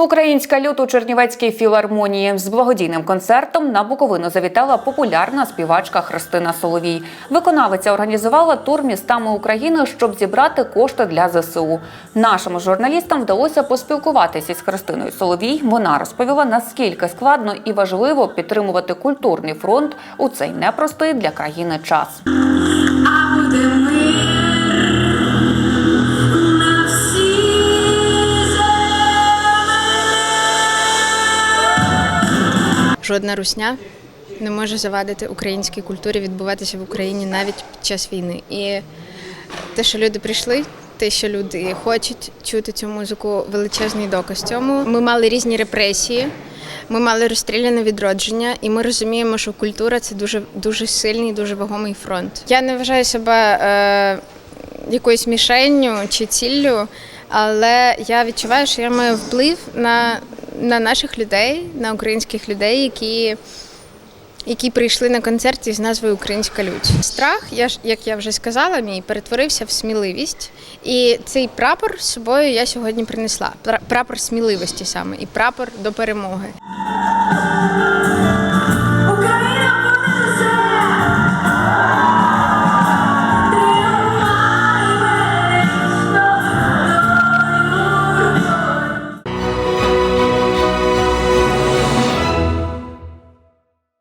Українська лют у Чернівецькій філармонії з благодійним концертом на Буковину завітала популярна співачка Христина Соловій. Виконавиця організувала тур містами України, щоб зібрати кошти для ЗСУ. Нашим журналістам вдалося поспілкуватися з Христиною Соловій. Вона розповіла, наскільки складно і важливо підтримувати культурний фронт у цей непростий для країни час. А буде мир Жодна русня не може завадити українській культурі відбуватися в Україні навіть під час війни. І те, що люди прийшли, те, що люди хочуть чути цю музику, величезний доказ цьому. Ми мали різні репресії. Ми мали розстріляне відродження, і ми розуміємо, що культура це дуже дуже сильний, дуже вагомий фронт. Я не вважаю себе е, якоюсь мішенню чи ціллю, але я відчуваю, що я маю вплив на, на наших людей, на українських людей, які, які прийшли на концерт із назвою Українська лють. Страх, я ж як я вже сказала, мій перетворився в сміливість. І цей прапор з собою я сьогодні принесла. Пра- Прапор сміливості саме і прапор до перемоги.